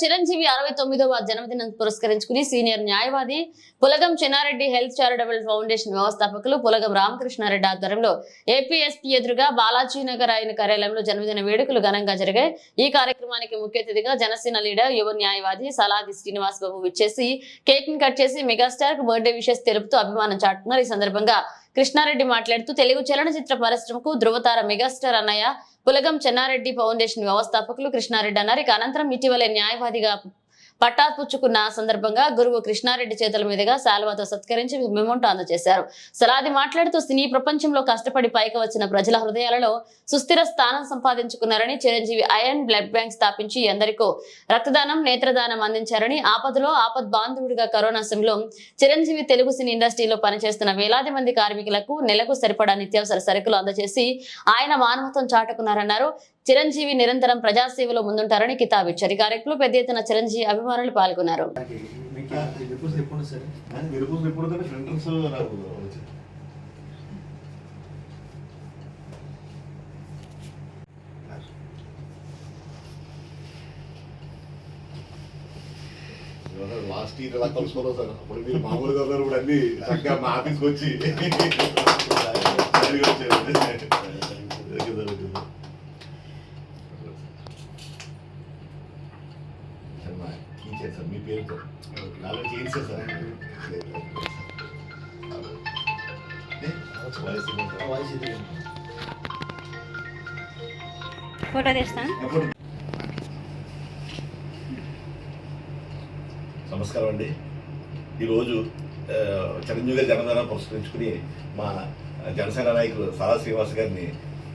చిరంజీవి అరవై తొమ్మిదవ జన్మదినం పురస్కరించుకుని సీనియర్ న్యాయవాది Pulagam Chennareddy health charitable foundation వ్యవస్థాపకులు పులగం రామకృష్ణారెడ్డి ఆధ్వర్యంలో ఏపీఎస్పీ ఎదురుగా బాలాజీ నగర్ ఆయన కార్యాలయంలో జన్మదిన వేడుకలు ఘనంగా జరిగాయి. ఈ కార్యక్రమానికి ముఖ్య అతిథిగా జనసేన లీడర్ యువ న్యాయవాది సలాది శ్రీనివాస్ బాబు విచ్చేసి కేక్ని కట్ చేసి మెగాస్టార్కు బర్త్డే విషెస్ తెలుపుతూ అభిమానం చాటుతున్నారు. ఈ సందర్భంగా కృష్ణారెడ్డి మాట్లాడుతూ తెలుగు చలనచిత్ర పరిశ్రమకు ధృవతార మెగాస్టార్ అన్నయ్య పులగం చెన్నారెడ్డి ఫౌండేషన్ వ్యవస్థాపకులు కృష్ణారెడ్డి అన్నారు. ఇక అనంతరం ఇటీవలే న్యాయవాదిగా పట్టాపుచ్చుకున్న సందర్భంగా గురువు కృష్ణారెడ్డి చేతుల మీదుగా శాలువాతో సత్కరించి మెమోంటో అందజేశారు. సలాది మాట్లాడుతూ సినీ ప్రపంచంలో కష్టపడి పైకి వచ్చిన ప్రజల హృదయాలలో సుస్థిర స్థానం సంపాదించుకున్నారని చిరంజీవి ఐరన్ బ్లడ్ బ్యాంక్ స్థాపించి ఎందరికో రక్తదానం నేత్రదానం అందించారని ఆపదలో ఆపద్ బాంధవుడిగా కరోనా సమయంలో చిరంజీవి తెలుగు సినీ ఇండస్ట్రీలో పనిచేస్తున్న వేలాది మంది కార్మికులకు నెలకు సరిపడా నిత్యావసర సరుకులు అందజేసి ఆయన మానవత్వం చాటుకున్నారన్నారు. చిరంజీవి నిరంతరం ప్రజాసేవలో ముందుంటారని కితాబ్ ఇచ్చారు ఈ కార్యక్రమంలో పెద్ద ఎత్తున చిరంజీవి అభిమానులు పాల్గొన్నారు లాస్ట్ ఇయర్ ఎలా కలుసుకోలేదు సార్ అప్పుడు మీరు మామూలుగా ఉన్నారు ఇప్పుడు అన్ని చక్కగా మా ఆఫీస్కి వచ్చి వచ్చారు. Okay sir, okay sir. Sir, మా టీచర్ సార్ మీ పేరుతో నాలో సార్. ఫోటో తీస్తాను? నమస్కారం అండి. ఈరోజు చిరంజీవి గారి జన్మదినం పురస్కరించుకుని మా జనసేన నాయకులు సారా శ్రీనివాస్ గారిని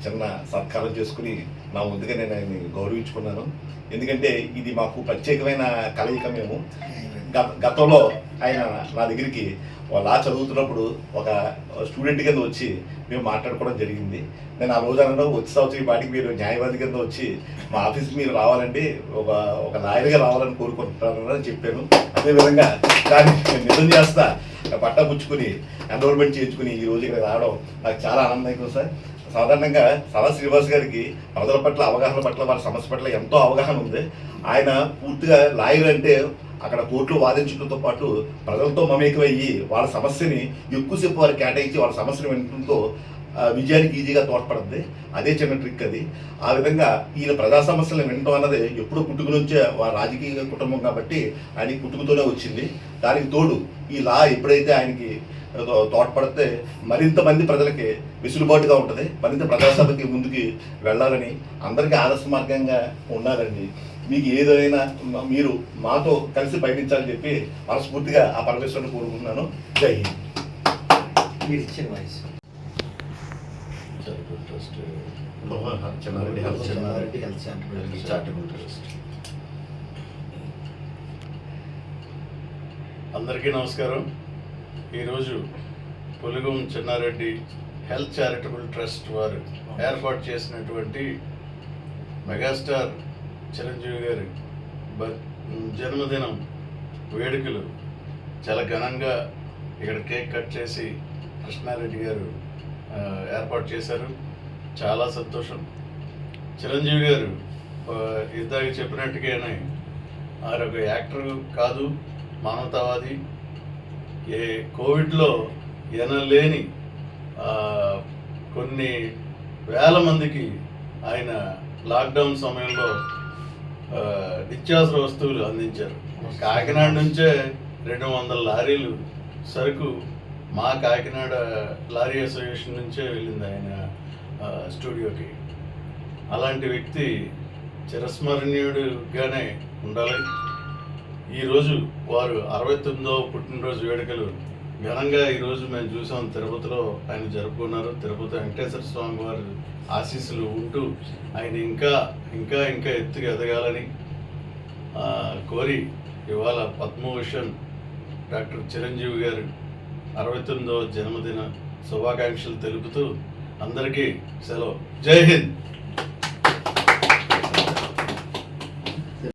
చిన్న సత్కారం చేసుకుని నా ముందుగా నేను ఆయన్ని గౌరవించుకున్నాను. ఎందుకంటే ఇది మాకు ప్రత్యేకమైన కలయిక మేము. గతంలో ఆయన నా దగ్గరికి లా చదువుతున్నప్పుడు ఒక స్టూడెంట్ కింద వచ్చి మేము మాట్లాడుకోవడం జరిగింది. నేను ఆ రోజు అనడం వచ్చే సంవత్సరం ఈ పాటికి మీరు న్యాయవాది కింద వచ్చి మా ఆఫీస్కి మీరు రావాలండి ఒక ఒక లాయర్గా రావాలని కోరుకుంటున్నాను అని చెప్పాను. అదేవిధంగా దాన్ని నిజం చేస్తా పట్టా పుచ్చుకుని ఎన్రోల్మెంట్ చేయించుకుని ఈ రోజు ఇక్కడ రావడం నాకు చాలా ఆనందంగా సార్. సాధారణంగా సదా శ్రీనివాస్ గారికి ప్రజల పట్ల అవగాహన పట్ల వారి సమస్య పట్ల ఎంతో అవగాహన ఉంది. ఆయన పూర్తిగా లాయర్ అంటే అక్కడ కోర్టులో వాదించడంతో పాటు ప్రజలతో మమేకమయ్యి వాళ్ళ సమస్యని ఎక్కువసేపు వారు కేటాయించి వాళ్ళ సమస్యను వినడంతో విజయానికి ఈజీగా తోడ్పడుతుంది అదే చిన్న ట్రిక్ అది. ఆ విధంగా ఈయన ప్రజా సమస్యలను వినడం అన్నది ఎప్పుడో పుట్టుక నుంచే వారి రాజకీయ కుటుంబం కాబట్టి ఆయనకి పుట్టుకతోనే వచ్చింది. దానికి తోడు ఈ లా ఎప్పుడైతే ఆయనకి తో- తోడ్పడితే మరింత మంది ప్రజలకి వెసులుబాటుగా ఉంటుంది. మరింత ప్రజాసభకి ముందుకి వెళ్ళాలని అందరికీ ఆదర్శ మార్గంగా ఉండాలండి మీకు ఏదైనా మీరు మాతో కలిసి పయనించాలని చెప్పి మనస్ఫూర్తిగా ఆ పరమేశ్వరుని కోరుకుంటున్నాను. జై హింద్. మీరు ఇచ్చిన voice. Chennareddy health Chennareddy health centre charitable trust. అందరికీ నమస్కారం. ఈరోజు Polugam Chennareddy health charitable trust వారు ఏర్పాటు చేసినటువంటి మెగాస్టార్ చిరంజీవి గారి బ- జన్మదినం వేడుకలు చాలా ఘనంగా ఇక్కడ కేక్ కట్ చేసి కృష్ణారెడ్డి గారు ఏర్పాటు చేశారు. చాలా సంతోషం. చిరంజీవి గారు ఇద్దరికి ఇందాక చెప్పినట్టుగానే ఆయన ఒక యాక్టర్ కాదు మానవతావాది. ఏ కోవిడ్లో ఎనలేని కొన్ని వేల మందికి ఆయన లాక్డౌన్ సమయంలో నిత్యావసర వస్తువులు అందించారు. కాకినాడ నుంచే రెండు వందల లారీలు సరుకు మా కాకినాడ లారీ అసోసియేషన్ నుంచే వెళ్ళింది ఆయన స్టూడియోకి. అలాంటి వ్యక్తి చిరస్మరణీయుడుగానే ఉండాలి. ఈరోజు వారు అరవై తొమ్మిదవ పుట్టినరోజు వేడుకలు. ఘనంగా ఈరోజు మేము చూసాం తిరుపతిలో ఆయన జరుపుకున్నారు. తిరుపతి వెంకటేశ్వర స్వామి వారు ఆశీస్సులు ఉంటూ ఆయన ఇంకా ఇంకా ఇంకా ఎత్తుకు ఎదగాలని కోరి ఇవాళ పద్మభూషణ్ డాక్టర్ చిరంజీవి గారు అరవై తొమ్మిదవ జన్మదిన శుభాకాంక్షలు తెలుపుతూ అందరికీ సెలవు. జై హింద్!